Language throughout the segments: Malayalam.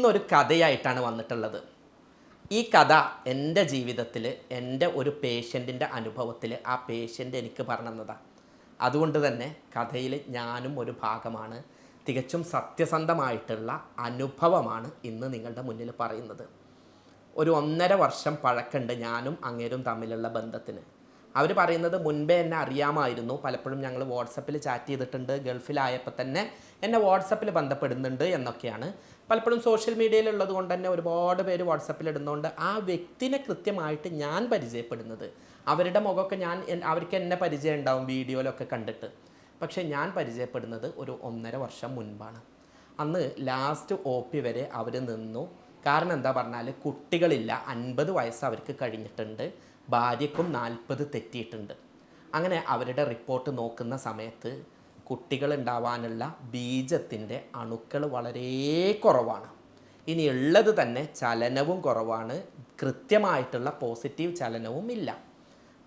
ഇന്നൊരു കഥയായിട്ടാണ് വന്നിട്ടുള്ളത്. ഈ കഥ എന്റെ ജീവിതത്തിൽ എന്റെ ഒരു പേഷ്യന്റിന്റെ അനുഭവത്തിൽ ആ പേഷ്യന്റ് എനിക്ക് പറഞ്ഞതാണ് അതുകൊണ്ട് തന്നെ കഥയിൽ ഞാനും ഒരു ഭാഗമാണ്. തികച്ചും സത്യസന്ധമായിട്ടുള്ള അനുഭവമാണ് ഇന്ന് നിങ്ങളുടെ മുന്നിൽ പറയുന്നത്. ഒരു ഒന്നര വർഷം പഴക്കമുണ്ട് ഞാനും അങ്ങേരും തമ്മിലുള്ള ബന്ധത്തിന്. അവർ പറയുന്നത് മുൻപേ എന്നെ അറിയാമായിരുന്നു. പലപ്പോഴും ഞങ്ങൾ വാട്സപ്പിൽ ചാറ്റ് ചെയ്തിട്ടുണ്ട്. ഗൾഫിലായപ്പോൾ തന്നെ എന്നെ വാട്സപ്പിൽ ബന്ധപ്പെടുന്നുണ്ട് എന്നൊക്കെയാണ്. പലപ്പോഴും സോഷ്യൽ മീഡിയയിലുള്ളത് കൊണ്ട് തന്നെ ഒരുപാട് പേര് വാട്സപ്പിൽ ഇടുന്നതുകൊണ്ട് ആ വ്യക്തിനെ കൃത്യമായിട്ട് ഞാൻ പരിചയപ്പെടുന്നത്. അവരുടെ മുഖമൊക്കെ ഞാൻ അവർക്ക് എന്നെ പരിചയം ഉണ്ടാവും വീഡിയോയിലൊക്കെ കണ്ടിട്ട്. പക്ഷേ ഞാൻ പരിചയപ്പെടുന്നത് ഒരു ഒന്നര വർഷം മുൻപാണ്. അന്ന് ലാസ്റ്റ് ഒ പി വരെ അവർ നിന്നു. കാരണം എന്താ പറഞ്ഞാൽ കുട്ടികളില്ല അൻപത് വയസ്സ് അവർക്ക് കഴിഞ്ഞിട്ടുണ്ട്. ഭാര്യക്കും നാൽപ്പത് തെറ്റിയിട്ടുണ്ട്. അങ്ങനെ അവരുടെ റിപ്പോർട്ട് നോക്കുന്ന സമയത്ത് കുട്ടികൾ ഉണ്ടാവാനുള്ള ബീജത്തിന്റെ അണുക്കൾ വളരെ കുറവാണ്. ഇനി ഉള്ളത് തന്നെ ചലനവും കുറവാണ്. കൃത്യമായിട്ടുള്ള പോസിറ്റീവ് ചലനവും ഇല്ല.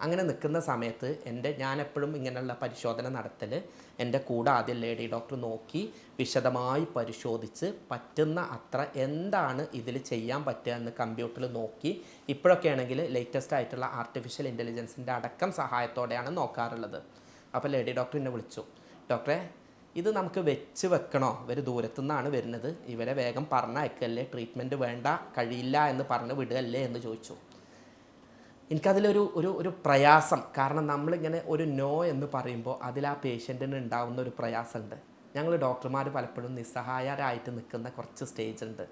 അങ്ങനെ നിൽക്കുന്ന സമയത്ത് എന്റെ ഞാൻ എപ്പോഴും ഇങ്ങനെയുള്ള പരിശോധന നടത്തൽ എന്റെ കൂടെ ആദ്യം ലേഡി ഡോക്ടർ നോക്കി വിശദമായി പരിശോധിച്ച് പറ്റുന്ന അത്ര എന്താണ് ഇതിൽ ചെയ്യാൻ പറ്റുക എന്ന് കമ്പ്യൂട്ടറിൽ നോക്കി. ഇപ്പോഴൊക്കെ ആണെങ്കിൽ ലേറ്റസ്റ്റ് ആയിട്ടുള്ള ആർട്ടിഫിഷ്യൽ ഇന്റലിജൻസിന്റെ അടക്കം സഹായത്തോടെയാണ് നോക്കാറുള്ളത്. അപ്പോൾ ലേഡി ഡോക്ടർ എന്നെ വിളിച്ചു. ഡോക്ടറെ ഇത് നമുക്ക് വെച്ച് വെക്കണോ? ഇവർ ദൂരത്തു നിന്നാണ് വരുന്നത്. ഇവരെ വേഗം പറഞ്ഞയക്കല്ലേ? ട്രീറ്റ്മെന്റ് വേണ്ട കഴിയില്ല എന്ന് പറഞ്ഞ് വിടുകയല്ലേ എന്ന് ചോദിച്ചു. എനിക്കതിലൊരു ഒരു ഒരു പ്രയാസം. കാരണം നമ്മളിങ്ങനെ ഒരു നോ എന്ന് പറയുമ്പോൾ അതിൽ ആ പേഷ്യന്റിന് ഉണ്ടാവുന്ന ഒരു പ്രയാസമുണ്ട്. ഞങ്ങൾ ഡോക്ടർമാർ പലപ്പോഴും നിസ്സഹായരായിട്ട് നിൽക്കുന്ന കുറച്ച് സ്റ്റേജ് ഉണ്ട്.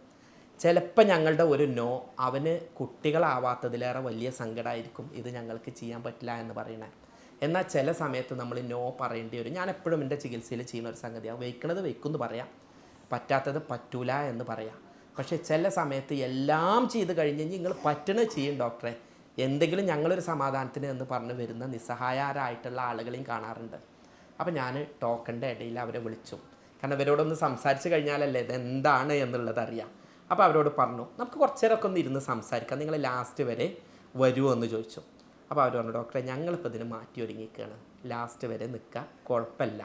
ചിലപ്പോൾ ഞങ്ങളുടെ ഒരു നോ അവന് കുട്ടികളാവാത്തതിലേറെ വലിയ സങ്കടമായിരിക്കും. ഇത് ഞങ്ങൾക്ക് ചെയ്യാൻ പറ്റില്ല എന്ന് പറയണേ എന്നാൽ ചില സമയത്ത് നമ്മൾ നോ പറയേണ്ടി വരും. ഞാൻ എപ്പോഴും എന്റെ ചികിത്സയിൽ ചെയ്യുന്ന ഒരു സംഗതിയാണ് വയ്ക്കണത് വയ്ക്കുമെന്ന് പറയാം. പറ്റാത്തത് പറ്റൂല എന്ന് പറയാം. പക്ഷേ ചില സമയത്ത് എല്ലാം ചെയ്ത് കഴിഞ്ഞ് നിങ്ങൾ പറ്റണ ചെയ്യും ഡോക്ടറെ. എന്തെങ്കിലും ഞങ്ങളൊരു സമാധാനത്തിന് എന്ന് പറഞ്ഞ് വരുന്ന നിസ്സഹായരായിട്ടുള്ള ആളുകളെയും കാണാറുണ്ട്. അപ്പോൾ ഞാൻ ടോക്കന്റെ ഇടയിൽ അവരെ വിളിച്ചു. കാരണം ഇവരോടൊന്ന് സംസാരിച്ച് കഴിഞ്ഞാലല്ലേ ഇതെന്താണ് എന്നുള്ളത് അറിയാം. അപ്പോൾ അവരോട് പറഞ്ഞു നമുക്ക് കുറച്ച് നേരമൊക്കെ ഒന്ന് ഇരുന്ന് സംസാരിക്കാം. നിങ്ങൾ ലാസ്റ്റ് വരെ വരുമോ എന്ന് ചോദിച്ചു. അപ്പോൾ അവർ പറഞ്ഞു ഡോക്ടറെ ഞങ്ങളിപ്പോൾ ഇതിന് മാറ്റി ഒരുങ്ങിക്കുകയാണ് ലാസ്റ്റ് വരെ നിൽക്കുക കുഴപ്പമില്ല.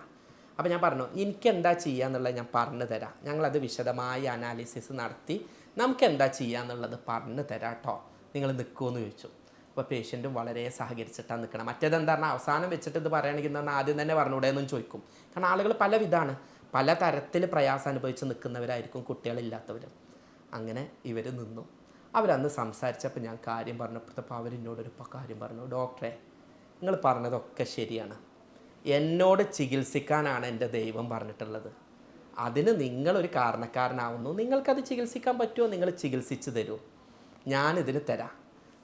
അപ്പോൾ ഞാൻ പറഞ്ഞു എനിക്ക് എന്താ ചെയ്യുക എന്നുള്ളത് ഞാൻ പറഞ്ഞു തരാം. ഞങ്ങളത് വിശദമായ അനാലിസിസ് നടത്തി നമുക്ക് എന്താ ചെയ്യുക എന്നുള്ളത് പറഞ്ഞു തരാം കേട്ടോ നിങ്ങൾ നിൽക്കുമെന്ന് ചോദിച്ചു. അപ്പോൾ പേഷ്യന്റും വളരെ സഹകരിച്ചിട്ടാണ് നിൽക്കണം മറ്റേതെന്താ പറഞ്ഞാൽ അവസാനം വെച്ചിട്ട് ഇത് പറയുകയാണെങ്കിൽ എന്ന് പറഞ്ഞാൽ ആദ്യം തന്നെ പറഞ്ഞുകൂടെ എന്നും ചോദിക്കും. കാരണം ആളുകൾ പല വിധമാണ് പല തരത്തിൽ പ്രയാസം അനുഭവിച്ച് നിൽക്കുന്നവരായിരിക്കും കുട്ടികളില്ലാത്തവരും. അങ്ങനെ ഇവർ നിന്നു. അവരന്ന് സംസാരിച്ചപ്പോൾ ഞാൻ കാര്യം പറഞ്ഞപ്പോഴത്തപ്പോൾ അവരെന്നോടൊരു കാര്യം പറഞ്ഞു. ഡോക്ടറെ നിങ്ങൾ പറഞ്ഞതൊക്കെ ശരിയാണ്. എന്നോട് ചികിത്സിക്കാനാണ് എന്റെ ദൈവം പറഞ്ഞിട്ടുള്ളത്. അതിന് നിങ്ങളൊരു കാരണക്കാരനാവുന്നു. നിങ്ങൾക്കത് ചികിത്സിക്കാൻ പറ്റുമോ? നിങ്ങൾ ചികിത്സിച്ച് തരൂ. ഞാനിതിന് തരാം.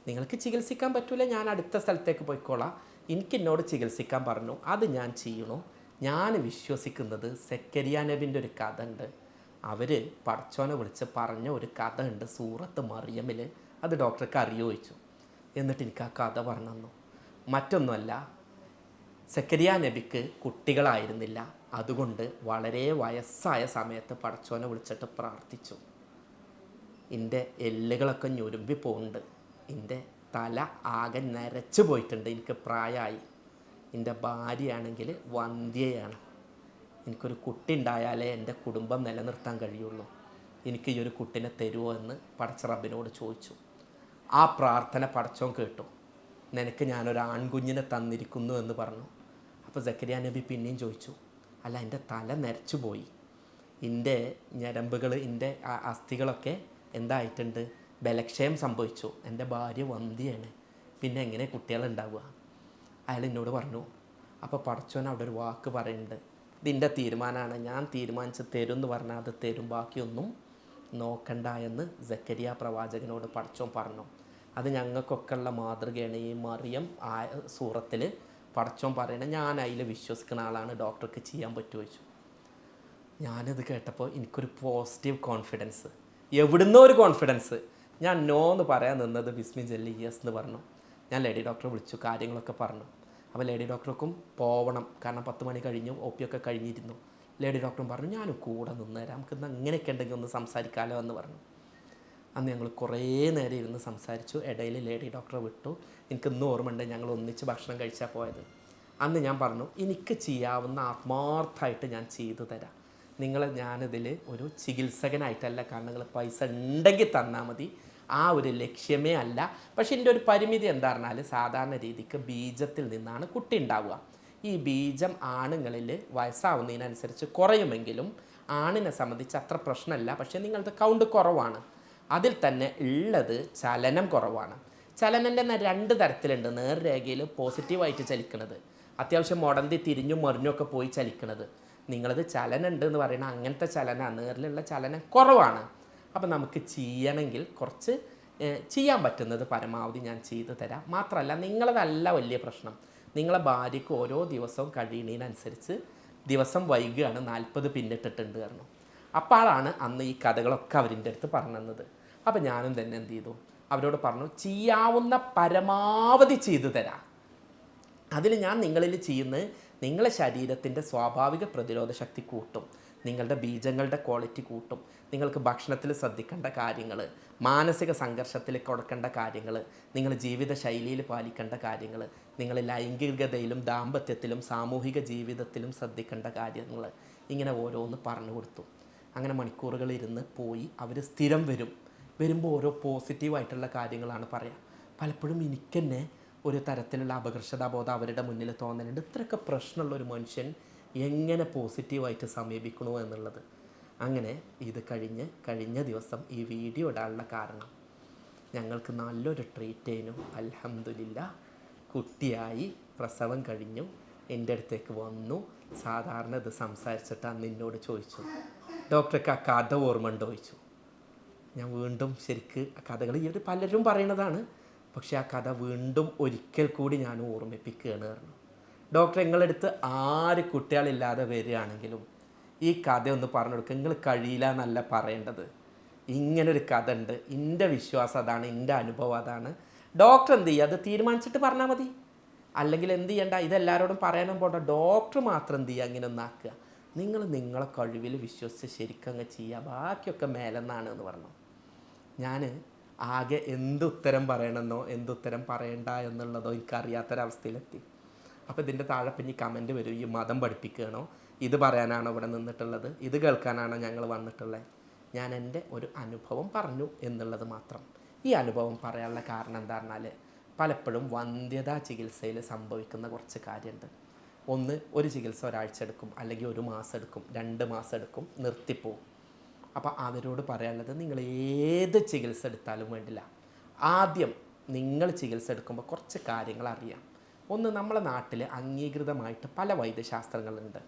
നിങ്ങൾക്ക് ചികിത്സിക്കാൻ പറ്റൂല. ഞാൻ അടുത്ത സ്ഥലത്തേക്ക് പോയിക്കോളാം. എനിക്ക് എന്നോട് ചികിത്സിക്കാൻ പറഞ്ഞു. അത് ഞാൻ ചെയ്യണു. ഞാൻ വിശ്വസിക്കുന്നത് സെക്കരിയ നബിന്റെ ഒരു കഥ ഉണ്ട്. അവർ പടച്ചോനെ വിളിച്ച് പറഞ്ഞ ഒരു കഥ ഉണ്ട് സൂറത്ത് മറിയമ്മിൽ അത് ഡോക്ടർക്ക് അറിയോ ചോദിച്ചു. എന്നിട്ട് എനിക്ക് ആ കഥ പറഞ്ഞു തന്നു. മറ്റൊന്നുമല്ല സെക്കരിയ നബിക്ക് കുട്ടികളായിരുന്നില്ല. അതുകൊണ്ട് വളരെ വയസ്സായ സമയത്ത് പടച്ചോനെ വിളിച്ചിട്ട് പ്രാർത്ഥിച്ചു. എന്റെ എല്ലുകളൊക്കെ ഞൊരുമ്പി പോകുന്നുണ്ട് എന്റെ തല ആകെ നരച്ചു പോയിട്ടുണ്ട്. എനിക്ക് പ്രായമായി എന്റെ ഭാര്യയാണെങ്കിൽ വന്ധ്യയാണ്. എനിക്കൊരു കുട്ടി ഉണ്ടായാലേ എന്റെ കുടുംബം നിലനിർത്താൻ കഴിയുള്ളൂ. എനിക്ക് ഈ ഒരു കുട്ടിനെ തരുമോ എന്ന് പടച്ച റബ്ബിനോട് ചോദിച്ചു. ആ പ്രാർത്ഥന പടച്ചോൻ കേട്ടു. നിനക്ക് ഞാനൊരു ആൺകുഞ്ഞിനെ തന്നിരിക്കുന്നു എന്ന് പറഞ്ഞു. അപ്പോൾ സക്കരിയ നബി പിന്നെയും ചോദിച്ചു അല്ല എന്റെ തല നരച്ചു പോയി. എന്റെ ഞരമ്പുകൾ എന്റെ അസ്ഥികളൊക്കെ എന്തായിട്ടുണ്ട്? ബലക്ഷയം സംഭവിച്ചു. എന്റെ ഭാര്യ വന്ധിയാണ്. പിന്നെ എങ്ങനെ കുട്ടികളുണ്ടാവുക? അയാൾ എന്നോട് പറഞ്ഞു അപ്പോൾ പടച്ചോൻ അവിടെ ഒരു വാക്ക് പറയുന്നുണ്ട്. ഇതിന്റെ തീരുമാനമാണ് ഞാൻ തീരുമാനിച്ച് തരും എന്ന് പറഞ്ഞാൽ അത് തരും. ബാക്കിയൊന്നും നോക്കണ്ട എന്ന് ജക്കരിയ പ്രവാചകനോട് പടച്ചോൻ പറഞ്ഞു. അത് ഞങ്ങൾക്കൊക്കെ ഉള്ള മാതൃകയാണ്. ഈ മറിയം ആ സൂറത്തിൽ പടച്ചോൻ പറയണേ ഞാൻ അതിൽ വിശ്വസിക്കുന്ന ആളാണ്. ഡോക്ടർക്ക് ചെയ്യാൻ പറ്റുമോ ചോദിച്ചു. ഞാനിത് കേട്ടപ്പോൾ എനിക്കൊരു പോസിറ്റീവ് കോൺഫിഡൻസ് എവിടുന്നോ ഒരു കോൺഫിഡൻസ് ഞാൻ നോ എന്ന് പറയാൻ നിന്നത് ബിസ്മി ജല്ലി യെസ് എന്ന് പറഞ്ഞു. ഞാൻ ലേഡി ഡോക്ടറെ വിളിച്ചു കാര്യങ്ങളൊക്കെ പറഞ്ഞു. അപ്പോൾ ലേഡി ഡോക്ടർക്കും പോവണം. കാരണം പത്ത് മണി കഴിഞ്ഞു ഒ പി ഒക്കെ കഴിഞ്ഞിരുന്നു. ലേഡി ഡോക്ടറും പറഞ്ഞു ഞാനും കൂടെ നിന്നുതരാം നമുക്ക് ഇന്ന് അങ്ങനെയൊക്കെ ഉണ്ടെങ്കിൽ ഒന്ന് സംസാരിക്കാമല്ലോ എന്ന് പറഞ്ഞു. അന്ന് ഞങ്ങൾ കുറേ നേരം ഇരുന്ന് സംസാരിച്ചു. ഇടയിൽ ലേഡി ഡോക്ടറെ വിട്ടു. എനിക്ക് ഇന്നും ഓർമ്മയുണ്ട് ഞങ്ങൾ ഒന്നിച്ച് ഭക്ഷണം കഴിച്ചാൽ പോയത്. അന്ന് ഞാൻ പറഞ്ഞു എനിക്ക് ചെയ്യാവുന്ന ആത്മാർത്ഥമായിട്ട് ഞാൻ ചെയ്തു തരാം. നിങ്ങൾ ഞാനിതിൽ ഒരു ചികിത്സകനായിട്ടല്ല. കാരണം നിങ്ങൾ പൈസ ഉണ്ടെങ്കിൽ തന്നാൽ മതി. ആ ഒരു ലക്ഷ്യമേ അല്ല. പക്ഷെ എന്റെ ഒരു പരിമിതി എന്താ പറഞ്ഞാൽ സാധാരണ രീതിക്ക് ബീജത്തിൽ നിന്നാണ് കുട്ടി ഉണ്ടാവുക. ഈ ബീജം ആണുങ്ങളിൽ വയസ്സാവുന്നതിനനുസരിച്ച് കുറയുമെങ്കിലും ആണിനെ സംബന്ധിച്ച് അത്ര പ്രശ്നമല്ല. പക്ഷേ നിങ്ങളുടെ കൗണ്ട് കുറവാണ്. അതിൽ തന്നെ ഉള്ളത് ചലനം കുറവാണ്. ചലനം തന്നെ രണ്ട് തരത്തിലുണ്ട്. നേർരേഖയിൽ പോസിറ്റീവായിട്ട് ചലിക്കുന്നത് അത്യാവശ്യം മുടന്തി തിരിഞ്ഞും മറിഞ്ഞൊക്കെ പോയി ചലിക്കുന്നത് നിങ്ങളത് ചലനം ഉണ്ട് എന്ന് പറയുന്നത് അങ്ങനത്തെ ചലന നേരിലുള്ള ചലനം കുറവാണ്. അപ്പോൾ നമുക്ക് ചെയ്യണമെങ്കിൽ കുറച്ച് ചെയ്യാൻ പറ്റുന്നത് പരമാവധി ഞാൻ ചെയ്തു തരാം. മാത്രമല്ല നിങ്ങളതല്ല വലിയ പ്രശ്നം. നിങ്ങളെ ഭാര്യയ്ക്ക് ഓരോ ദിവസവും കഴിയുന്നതിനനുസരിച്ച് ദിവസം വൈകുകയാണ് നാൽപ്പത് പിന്നിട്ടിട്ടുണ്ട് കാരണം അപ്പോഴാണ് അന്ന് ഈ കഥകളൊക്കെ അവരിന്റെ അടുത്ത് പറഞ്ഞത് അപ്പം അപ്പോൾ ഞാനും തന്നെ എന്ത് ചെയ്തു? അവരോട് പറഞ്ഞു ചെയ്യാവുന്ന പരമാവധി ചെയ്തു തരാം. അതിൽ ഞാൻ നിങ്ങളിൽ ചെയ്യുന്നത് നിങ്ങളെ ശരീരത്തിന്റെ സ്വാഭാവിക പ്രതിരോധ ശക്തി കൂട്ടും. നിങ്ങളുടെ ബീജങ്ങളുടെ ക്വാളിറ്റി കൂട്ടും. നിങ്ങൾക്ക് ഭക്ഷണത്തിൽ ശ്രദ്ധിക്കേണ്ട കാര്യങ്ങൾ മാനസിക സംഘർഷത്തിൽ കൊടുക്കേണ്ട കാര്യങ്ങൾ നിങ്ങൾ ജീവിത ശൈലിയിൽ പാലിക്കേണ്ട കാര്യങ്ങൾ നിങ്ങൾ ലൈംഗികതയിലും ദാമ്പത്യത്തിലും സാമൂഹിക ജീവിതത്തിലും ശ്രദ്ധിക്കേണ്ട കാര്യങ്ങൾ ഇങ്ങനെ ഓരോന്ന് പറഞ്ഞു കൊടുത്തു. അങ്ങനെ മണിക്കൂറുകൾ ഇരുന്ന് പോയി അവർ സ്ഥിരം വരും. വരുമ്പോൾ ഓരോ പോസിറ്റീവായിട്ടുള്ള കാര്യങ്ങളാണ് പറയുക പലപ്പോഴും എനിക്ക് തന്നെ ഒരു തരത്തിലുള്ള അപകർഷതാബോധം അവരുടെ മുന്നിൽ തോന്നലുണ്ട്. ഇത്രയൊക്കെ പ്രശ്നമുള്ള ഒരു മനുഷ്യൻ എങ്ങനെ പോസിറ്റീവായിട്ട് സമീപിക്കണോ എന്നുള്ളത്. അങ്ങനെ ഇത് കഴിഞ്ഞ് കഴിഞ്ഞ ദിവസം ഈ വീഡിയോ ഇടാനുള്ള കാരണം. ഞങ്ങൾക്ക് നല്ലൊരു ട്രീറ്റ് ചെയ്യുന്നു അൽഹംദുലില്ല. കുട്ടിയായി പ്രസവം കഴിഞ്ഞു. എന്റെ അടുത്തേക്ക് വന്നു. സാധാരണ ഇത് സംസാരിച്ചിട്ട് അന്ന് എന്നോട് ചോദിച്ചു. ഡോക്ടർക്ക് ആ കഥ ഓർമ്മ ഉണ്ടോ ചോദിച്ചു. ഞാൻ വീണ്ടും ശരിക്ക് ആ കഥകൾ ഇവർ പലരും പറയണതാണ്. പക്ഷേ ആ കഥ വീണ്ടും ഒരിക്കൽ കൂടി ഞാൻ ഓർമ്മിപ്പിക്കുകയാണ് പറഞ്ഞു. ഡോക്ടർ നിങ്ങളെടുത്ത് ആര് കുട്ടികളില്ലാതെ വരികയാണെങ്കിലും ഈ കഥ ഒന്ന് പറഞ്ഞു കൊടുക്കുക നിങ്ങൾ കഴിയില്ല എന്നല്ല പറയേണ്ടത്. ഇങ്ങനൊരു കഥ ഉണ്ട്. എന്റെ വിശ്വാസം അതാണ് എന്റെ അനുഭവം അതാണ്. ഡോക്ടർ എന്ത് ചെയ്യുക അത് തീരുമാനിച്ചിട്ട് പറഞ്ഞാൽ മതി. അല്ലെങ്കിൽ എന്ത് ചെയ്യണ്ട? ഇതെല്ലാവരോടും പറയാനും പോണ്ട. ഡോക്ടർ മാത്രം എന്ത് ചെയ്യുക അങ്ങനെ ഒന്നാക്കുക നിങ്ങൾ നിങ്ങളെ കഴിവിൽ വിശ്വസിച്ച് ശരിക്കും അങ്ങ് ചെയ്യുക. ബാക്കിയൊക്കെ മേലെന്നാണ് എന്ന് പറഞ്ഞു. ഞാൻ ആകെ എന്തുത്തരം പറയണമെന്നോ എന്തുത്തരം പറയണ്ട എന്നുള്ളതോ എനിക്കറിയാത്തൊരവസ്ഥയിലെത്തി. അപ്പോൾ ഇതിന്റെ താഴെ പിന്നെ കമന്റ് വരും. ഈ മതം പഠിപ്പിക്കുകയാണോ? ഇത് പറയാനാണോ ഇവിടെ നിന്നിട്ടുള്ളത്? ഇത് കേൾക്കാനാണോ ഞങ്ങൾ വന്നിട്ടുള്ളത് ഞാൻ എന്റെ ഒരു അനുഭവം പറഞ്ഞു എന്നുള്ളത് മാത്രം. ഈ അനുഭവം പറയാനുള്ള കാരണം എന്താ പറഞ്ഞാൽ പലപ്പോഴും വന്ധ്യതാ ചികിത്സയിൽ സംഭവിക്കുന്ന കുറച്ച് കാര്യമുണ്ട്. ഒന്ന് ഒരു ചികിത്സ ഒരാഴ്ച എടുക്കും അല്ലെങ്കിൽ ഒരു മാസം എടുക്കും രണ്ട് മാസം എടുക്കും നിർത്തിപ്പോവും. അപ്പോൾ അവരോട് പറയാനുള്ളത് നിങ്ങൾ ഏത് ചികിത്സ എടുത്താലും വേണ്ടില്ല. ആദ്യം നിങ്ങൾ ചികിത്സ എടുക്കുമ്പോൾ കുറച്ച് കാര്യങ്ങൾ അറിയാം. ഒന്ന് നമ്മളെ നാട്ടിൽ അംഗീകൃതമായിട്ട് പല വൈദ്യശാസ്ത്രങ്ങളുണ്ട്.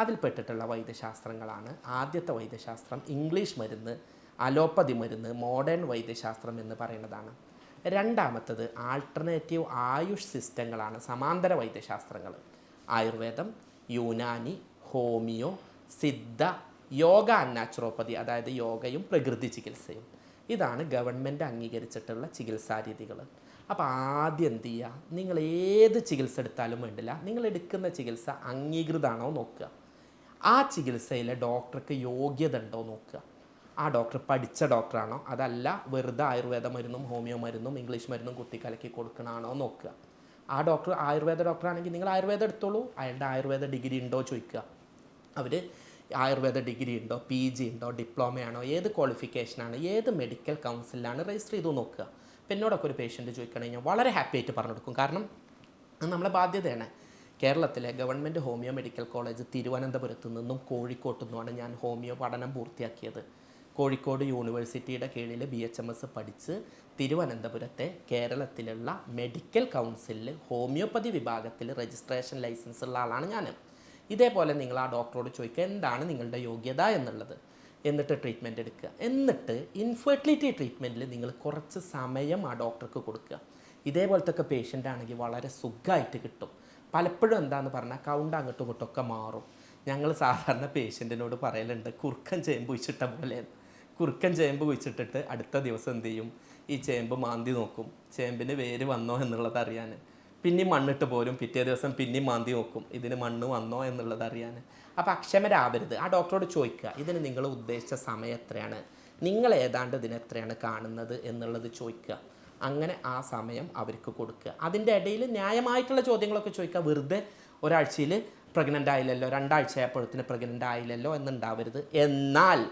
അതിൽപ്പെട്ടിട്ടുള്ള വൈദ്യശാസ്ത്രങ്ങളാണ് ആദ്യത്തെ വൈദ്യശാസ്ത്രം ഇംഗ്ലീഷ് മരുന്ന് അലോപ്പതി മരുന്ന് മോഡേൺ വൈദ്യശാസ്ത്രം എന്ന് പറയുന്നതാണ്. രണ്ടാമത്തത് ആൾട്ടർനേറ്റീവ് ആയുഷ് സിസ്റ്റങ്ങളാണ് സമാന്തര വൈദ്യശാസ്ത്രങ്ങൾ ആയുർവേദം Unani homeo Siddha yoga and naturopathy അതായത് യോഗയും പ്രകൃതി ചികിത്സയും. ഇതാണ് ഗവൺമെന്റ് അംഗീകരിച്ചിട്ടുള്ള ചികിത്സാ രീതികൾ അപ്പോൾ ആദ്യം എന്ത് ചെയ്യുക നിങ്ങൾ ഏത് ചികിത്സ എടുത്താലും വേണ്ടില്ല. നിങ്ങൾ എടുക്കുന്ന ചികിത്സ അംഗീകൃതമാണോ നോക്കുക. ആ ചികിത്സയിലെ ഡോക്ടർക്ക് യോഗ്യത ഉണ്ടോ നോക്കുക. ആ ഡോക്ടർ പഠിച്ച ഡോക്ടറാണോ? അതല്ല വെറുതെ ആയുർവേദ മരുന്നും ഹോമിയോ മരുന്നും ഇംഗ്ലീഷ് മരുന്നും കുത്തിക്കലക്കി കൊടുക്കണമാണോ നോക്കുക. ആ ഡോക്ടർ ആയുർവേദ ഡോക്ടറാണെങ്കിൽ നിങ്ങൾ ആയുർവേദം എടുത്തോളൂ. അയാളുടെ ആയുർവേദ ഡിഗ്രി ഉണ്ടോ ചോദിക്കുക. അവർ ആയുർവേദ ഡിഗ്രി ഉണ്ടോ പി ജി ഉണ്ടോ ഡിപ്ലോമയാണോ ഏത് ക്വാളിഫിക്കേഷനാണ് ഏത് മെഡിക്കൽ കൗൺസിലാണ് രജിസ്റ്റർ ചെയ്തു നോക്കുക. അപ്പം എന്നോടൊക്കെ ഒരു പേഷ്യന്റ് ചോദിക്കുകയാണെങ്കിൽ ഞാൻ വളരെ ഹാപ്പി ആയിട്ട് പറഞ്ഞു കൊടുക്കും. കാരണം അത് നമ്മളെ ബാധ്യതയാണ്. കേരളത്തിലെ ഗവൺമെന്റ് ഹോമിയോ മെഡിക്കൽ കോളേജ് തിരുവനന്തപുരത്ത് നിന്നും കോഴിക്കോട്ടു നിന്നുമാണ് ഞാൻ ഹോമിയോ പഠനം പൂർത്തിയാക്കിയത്. കോഴിക്കോട് യൂണിവേഴ്സിറ്റിയുടെ കീഴിൽ ബി എച്ച് എം എസ് പഠിച്ച് തിരുവനന്തപുരത്തെ കേരളത്തിലുള്ള മെഡിക്കൽ കൗൺസിലിൽ ഹോമിയോപ്പതി വിഭാഗത്തിൽ രജിസ്ട്രേഷൻ ലൈസൻസ് ഉള്ള ആളാണ് ഞാൻ ഇതേപോലെ നിങ്ങൾ ആ ഡോക്ടറോട് ചോദിക്കുക എന്താണ് നിങ്ങളുടെ യോഗ്യത എന്നുള്ളത്? എന്നിട്ട് ട്രീറ്റ്മെന്റ് എടുക്കുക. എന്നിട്ട് ഇൻഫെർട്ടിലിറ്റി ട്രീറ്റ്മെന്റിൽ നിങ്ങൾ കുറച്ച് സമയം ആ ഡോക്ടർക്ക് കൊടുക്കുക. ഇതേപോലത്തെ ഒക്കെ പേഷ്യന്റ് ആണെങ്കിൽ വളരെ സുഖമായിട്ട് കിട്ടും. പലപ്പോഴും എന്താന്ന് പറഞ്ഞാൽ കൗണ്ട് അങ്ങോട്ടും ഇങ്ങോട്ടും ഒക്കെ മാറും. ഞങ്ങൾ സാധാരണ പേഷ്യന്റിനോട് പറയലുണ്ട് കുറുക്കൻ ചേമ്പ് കുഴിച്ചിട്ട പോലെ. കുറുക്കൻ ചേമ്പ് കുഴിച്ചിട്ടിട്ട് അടുത്ത ദിവസം എന്ത് ചെയ്യും? ഈ ചേമ്പ് മാന്തി നോക്കും. ചേമ്പിന് വേര് വന്നോ എന്നുള്ളത് അറിയാൻ. പിന്നെയും മണ്ണിട്ട് പോരും. പിറ്റേ ദിവസം പിന്നെയും മാന്തി നോക്കും. ഇതിന് മണ്ണ് വന്നോ എന്നുള്ളത് അറിയാൻ അപ്പോൾ അക്ഷമരാവരുത്. ആ ഡോക്ടറോട് ചോദിക്കുക ഇതിന് നിങ്ങൾ ഉദ്ദേശിച്ച സമയം എത്രയാണ്? നിങ്ങൾ ഏതാണ്ട് ഇതിന് എത്രയാണ് കാണുന്നത്? എന്നുള്ളത് ചോദിക്കുക. അങ്ങനെ ആ സമയം അവർക്ക് കൊടുക്കുക. അതിന്റെ ഇടയിൽ ന്യായമായിട്ടുള്ള ചോദ്യങ്ങളൊക്കെ ചോദിക്കുക. വെറുതെ ഒരാഴ്ചയിൽ പ്രഗ്നന്റ് ആയില്ലല്ലോ രണ്ടാഴ്ച ആയപ്പോഴത്തിന് പ്രഗ്നന്റ് ആയില്ലല്ലോ എന്നുണ്ടാവരുത്. എന്നാൽ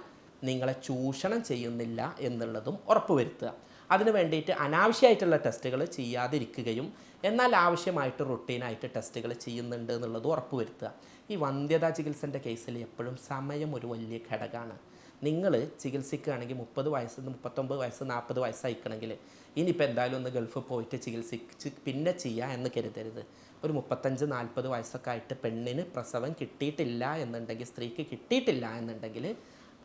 നിങ്ങളെ ചൂഷണം ചെയ്യുന്നില്ല എന്നുള്ളതും ഉറപ്പുവരുത്തുക. അതിന് വേണ്ടിയിട്ട് അനാവശ്യമായിട്ടുള്ള ടെസ്റ്റുകൾ ചെയ്യാതിരിക്കുകയും എന്നാൽ ആവശ്യമായിട്ട് റുട്ടീനായിട്ട് ടെസ്റ്റുകൾ ചെയ്യുന്നുണ്ട് എന്നുള്ളത് ഉറപ്പുവരുത്തുക. ഈ വന്ധ്യതാ ചികിത്സന്റെ കേസിൽ എപ്പോഴും സമയം ഒരു വലിയ ഘടകമാണ്. നിങ്ങൾ ചികിത്സിക്കുകയാണെങ്കിൽ മുപ്പത് വയസ്സ് മുപ്പത്തൊമ്പത് വയസ്സ് നാൽപ്പത് വയസ്സായിക്കണമെങ്കിൽ ഇനിയിപ്പോൾ എന്തായാലും ഒന്ന് ഗൾഫ് പോയിട്ട് ചികിത്സിച്ച് പിന്നെ ചെയ്യുക എന്ന് കരുതരുത്. ഒരു മുപ്പത്തഞ്ച് നാൽപ്പത് വയസ്സൊക്കെ ആയിട്ട് പെണ്ണിന് പ്രസവം കിട്ടിയിട്ടില്ല എന്നുണ്ടെങ്കിൽ സ്ത്രീക്ക് കിട്ടിയിട്ടില്ല എന്നുണ്ടെങ്കിൽ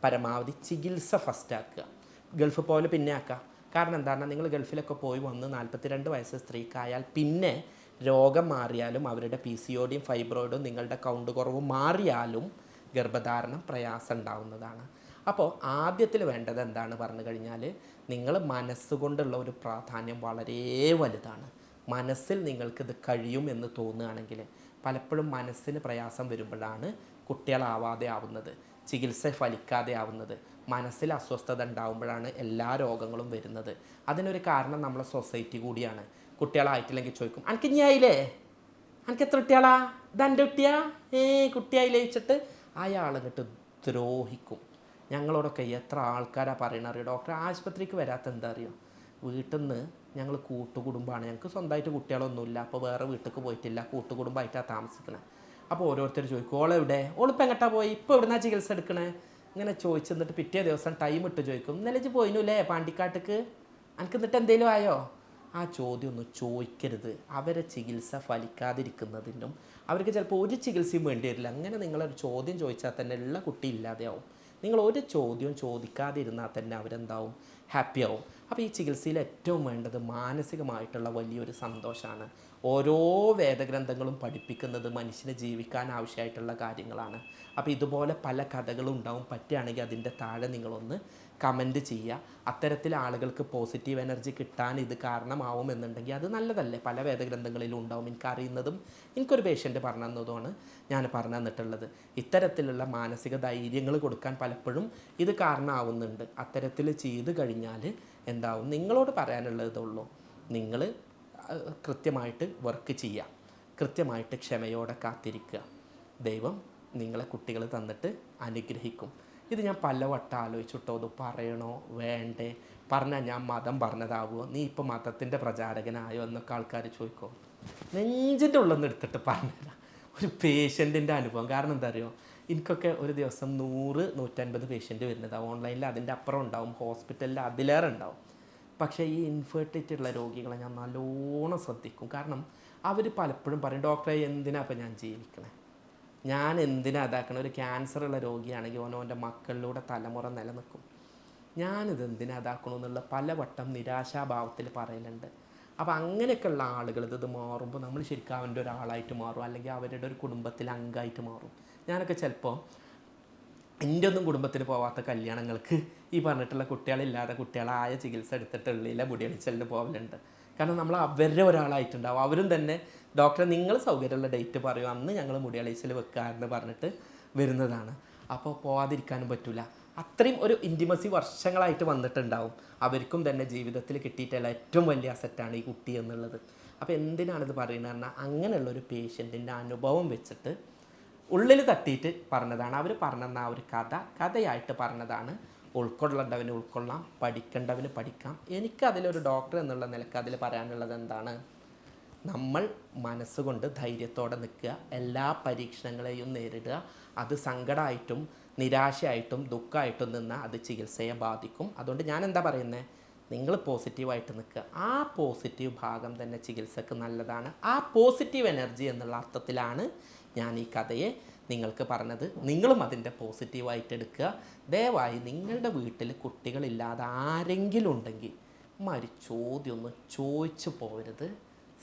പരമാവധി ചികിത്സ ഫസ്റ്റ് ആക്കുക. ഗൾഫ് പോലെ പിന്നെ ആക്കുക കാരണം എന്താണ് നിങ്ങൾ ഗൾഫിലൊക്കെ പോയി വന്ന് നാൽപ്പത്തിരണ്ട് വയസ്സ് സ്ത്രീക്കായാൽ പിന്നെ രോഗം മാറിയാലും അവരുടെ പി സി ഒടിയും ഫൈബ്രോയിഡും നിങ്ങളുടെ കൗണ്ട് കുറവും മാറിയാലും ഗർഭധാരണം പ്രയാസം ഉണ്ടാവുന്നതാണ് അപ്പോൾ ആദ്യത്തിൽ വേണ്ടത് എന്താണ് പറഞ്ഞു കഴിഞ്ഞാൽ നിങ്ങൾ മനസ്സുകൊണ്ടുള്ള ഒരു പ്രാധാന്യം വളരെ വലുതാണ്. മനസ്സിൽ നിങ്ങൾക്കിത് കഴിയും എന്ന് തോന്നുകയാണെങ്കിൽ പലപ്പോഴും മനസ്സിന് പ്രയാസം വരുമ്പോഴാണ് കുട്ടികളാവാതെ ആവുന്നത്. ചികിത്സ ഫലിക്കാതെ ആവുന്നത്. മനസ്സിൽ അസ്വസ്ഥത ഉണ്ടാവുമ്പോഴാണ് എല്ലാ രോഗങ്ങളും വരുന്നത്. അതിനൊരു കാരണം നമ്മളെ സൊസൈറ്റി കൂടിയാണ്. കുട്ടികളായിട്ടില്ലെങ്കിൽ ചോദിക്കും അനക്ക് ഇനി ആയില്ലേ? അനക്ക് എത്ര കുട്ടികളാ? ഇതെന്റെ കുട്ടിയാ? ഏ കുട്ടിയായില്ലേ? വെച്ചിട്ട് അയാൾ എന്നിട്ട് ദ്രോഹിക്കും. ഞങ്ങളോടൊക്കെ എത്ര ആൾക്കാരാണ് പറയണ അറിയോ? ഡോക്ടർ ആശുപത്രിക്ക് വരാത്ത എന്താ അറിയോ? വീട്ടിൽ നിന്ന് ഞങ്ങൾ കൂട്ടുകുടുംബമാണ് ഞങ്ങൾക്ക് സ്വന്തമായിട്ട് കുട്ടികളൊന്നുമില്ല. അപ്പോൾ വേറെ വീട്ടിലേക്ക് പോയിട്ടില്ല. കൂട്ടുകുടുംബമായിട്ടാണ് താമസിക്കുന്നത് അപ്പോൾ ഓരോരുത്തർ ചോദിക്കും ഓളെവിടെ? ഓളിപ്പോൾ എങ്ങോട്ടാണ് പോയി? ഇപ്പോൾ എവിടുന്നാ ചികിത്സ എടുക്കണേ? ഇങ്ങനെ ചോദിച്ചു എന്നിട്ട് പിറ്റേ ദിവസം ടൈം ഇട്ട് ചോദിക്കും ഇന്നലെ ഇജ്ജ് പോയിനുല്ലേ പാണ്ടിക്കാട്ടേക്ക്? എനിക്ക് എന്നിട്ട് എന്തെങ്കിലും ആയോ? ആ ചോദ്യം ഒന്നും ചോദിക്കരുത്. അവരെ ചികിത്സ ഫലിക്കാതിരിക്കുന്നതിനും അവർക്ക് ചിലപ്പോൾ ഒരു ചികിത്സയും വേണ്ടി വരില്ല അങ്ങനെ നിങ്ങളൊരു ചോദ്യം ചോദിച്ചാൽ തന്നെ ഉള്ള കുട്ടി ഇല്ലാതെയാവും. നിങ്ങൾ ഒരു ചോദ്യവും ചോദിക്കാതെ ഇരുന്നാൽ തന്നെ അവരെന്താവും? ഹാപ്പി ആവും. അപ്പോൾ ഈ ചികിത്സയിൽ ഏറ്റവും വേണ്ടത് മാനസികമായിട്ടുള്ള വലിയൊരു സന്തോഷമാണ് ഓരോ വേദഗ്രന്ഥങ്ങളും പഠിപ്പിക്കുന്നത് മനുഷ്യന് ജീവിക്കാൻ ആവശ്യമായിട്ടുള്ള കാര്യങ്ങളാണ്. അപ്പോൾ ഇതുപോലെ പല കഥകളും ഉണ്ടാവും പറ്റുകയാണെങ്കിൽ അതിന്റെ താഴെ നിങ്ങളൊന്ന് കമന്റ് ചെയ്യുക. അത്തരത്തിൽ ആളുകൾക്ക് പോസിറ്റീവ് എനർജി കിട്ടാൻ ഇത് കാരണമാവും എന്നുണ്ടെങ്കിൽ അത് നല്ലതല്ലേ? പല വേദഗ്രന്ഥങ്ങളിലും ഉണ്ടാവും. എനിക്കറിയുന്നതും എനിക്കൊരു പേഷ്യന്റ് പറഞ്ഞു തന്നതുമാണ് ഞാൻ പറഞ്ഞു തന്നിട്ടുള്ളത് ഇത്തരത്തിലുള്ള മാനസിക ധൈര്യങ്ങൾ കൊടുക്കാൻ പലപ്പോഴും ഇത് കാരണമാവുന്നുണ്ട്. അത്തരത്തിൽ ചെയ്ത് കഴിഞ്ഞാൽ എന്താവും? നിങ്ങളോട് പറയാനുള്ളതുള്ളൂ. നിങ്ങൾ കൃത്യമായിട്ട് വർക്ക് ചെയ്യുക. കൃത്യമായിട്ട് ക്ഷമയോടെ കാത്തിരിക്കുക. ദൈവം നിങ്ങളെ കുട്ടികൾ തന്നിട്ട് അനുഗ്രഹിക്കും. ഇത് ഞാൻ പലവട്ടം ആലോചിച്ചിട്ടോ അത് പറയണോ വേണ്ടേ? പറഞ്ഞാൽ ഞാൻ മതം പറഞ്ഞതാവുമോ നീ ഇപ്പോൾ മതത്തിന്റെ പ്രചാരകനായോ എന്നൊക്കെ ആൾക്കാർ ചോദിക്കോ? നെഞ്ചിന്റെ ഉള്ളിൽ നിന്ന് എടുത്തിട്ട് പറഞ്ഞതാണ് ഒരു പേഷ്യന്റിന്റെ അനുഭവം. കാരണം എന്താ അറിയോ എനിക്കൊക്കെ ഒരു ദിവസം നൂറ് നൂറ്റൻപത് പേഷ്യന്റ് വരുന്നതാണ് ഓൺലൈനിൽ അതിന്റെ അപ്പുറം ഉണ്ടാവും ഹോസ്പിറ്റലിൽ അതിലേറെ ഉണ്ടാവും. പക്ഷേ ഈ ഇൻഫെർട്ടിറ്റി ഉള്ള രോഗികളെ ഞാൻ നല്ലോണം ശ്രദ്ധിക്കും. കാരണം അവർ പലപ്പോഴും പറയും ഡോക്ടറെ എന്തിനാണ് ഇപ്പം ഞാൻ ജീവിക്കണേ? ഞാൻ എന്തിനാ അതാക്കണം ഒരു ക്യാൻസർ ഉള്ള രോഗിയാണെങ്കിൽ ഓനോ എന്റെ മക്കളിലൂടെ തലമുറ നിലനിൽക്കും. ഞാനിത് എന്തിനാ ഇതാക്കണമെന്നുള്ള പലവട്ടം നിരാശാഭാവത്തിൽ പറയലുണ്ട്. അപ്പോൾ അങ്ങനെയൊക്കെയുള്ള ആളുകൾ ഇത് മാറുമ്പോൾ നമ്മൾ ശരിക്കും അവന്റെ ഒരാളായിട്ട് മാറും. അല്ലെങ്കിൽ അവരുടെ ഒരു കുടുംബത്തിലെ അംഗമായിട്ട് മാറും. ഞാനൊക്കെ ചിലപ്പോൾ എന്റെ ഒന്നും കുടുംബത്തിന് പോവാത്ത കല്യാണങ്ങൾക്ക് ഈ പറഞ്ഞിട്ടുള്ള കുട്ടികളില്ലാതെ കുട്ടികളായ ചികിത്സ എടുത്തിട്ട് ഉള്ളിലെ മുടിയടിച്ചലിന് പോകലുണ്ട് കാരണം നമ്മൾ അവരുടെ ഒരാളായിട്ടുണ്ടാവും. അവരും തന്നെ ഡോക്ടറെ നിങ്ങൾ സൗകര്യമുള്ള ഡേറ്റ് പറയും. അന്ന് ഞങ്ങൾ മുടിയളിച്ചൽ വെക്കുക എന്ന് പറഞ്ഞിട്ട് വരുന്നതാണ്. അപ്പോൾ പോവാതിരിക്കാനും പറ്റില്ല അത്രയും ഒരു ഇന്റിമസി വർഷങ്ങളായിട്ട് വന്നിട്ടുണ്ടാവും. അവർക്കും തന്നെ ജീവിതത്തിൽ കിട്ടിയിട്ടുള്ള ഏറ്റവും വലിയ അസറ്റാണ് ഈ കുട്ടി എന്നുള്ളത്. അപ്പോൾ എന്തിനാണിത് പറയുന്നത് പറഞ്ഞാൽ അങ്ങനെയുള്ള ഒരു പേഷ്യന്റിന്റെ അനുഭവം വെച്ചിട്ട് ഉള്ളിൽ തട്ടിയിട്ട് പറഞ്ഞതാണ്. അവർ പറഞ്ഞെന്ന ആ ഒരു കഥ. കഥയായിട്ട് പറഞ്ഞതാണ് ഉൾക്കൊള്ളേണ്ടവന് ഉൾക്കൊള്ളാം പഠിക്കേണ്ടവന് പഠിക്കാം. എനിക്കതിലൊരു ഡോക്ടർ എന്നുള്ള നിലയ്ക്ക് അതിൽ പറയാനുള്ളത് എന്താണ്? നമ്മൾ മനസ്സുകൊണ്ട് ധൈര്യത്തോടെ നിൽക്കുക എല്ലാ പരീക്ഷണങ്ങളെയും നേരിടുക. അത് സങ്കടമായിട്ടും നിരാശയായിട്ടും ദുഃഖമായിട്ടും നിന്നാൽ അത് ചികിത്സയെ ബാധിക്കും. അതുകൊണ്ട് ഞാൻ എന്താ പറയുന്നത് നിങ്ങൾ പോസിറ്റീവായിട്ട് നിൽക്കുക. ആ പോസിറ്റീവ് ഭാഗം തന്നെ ചികിത്സക്ക് നല്ലതാണ്. ആ പോസിറ്റീവ് എനർജി എന്നുള്ള അർത്ഥത്തിലാണ് ഞാൻ ഈ കഥയെ നിങ്ങൾക്ക് പറഞ്ഞത് നിങ്ങളും അതിന്റെ പോസിറ്റീവായിട്ട് എടുക്കുക ദയവായി നിങ്ങളുടെ വീട്ടിൽ കുട്ടികളില്ലാതെ ആരെങ്കിലും ഉണ്ടെങ്കിൽ മാരി ഒന്ന് ചോദിച്ചു പോരുത്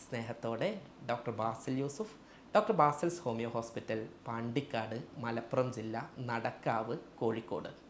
സ്നേഹത്തോടെ doctor Basil Yusuf doctor Basil's homeo hospital Pandikkad Malappuram ജില്ല നടക്കാവ് കോഴിക്കോട്.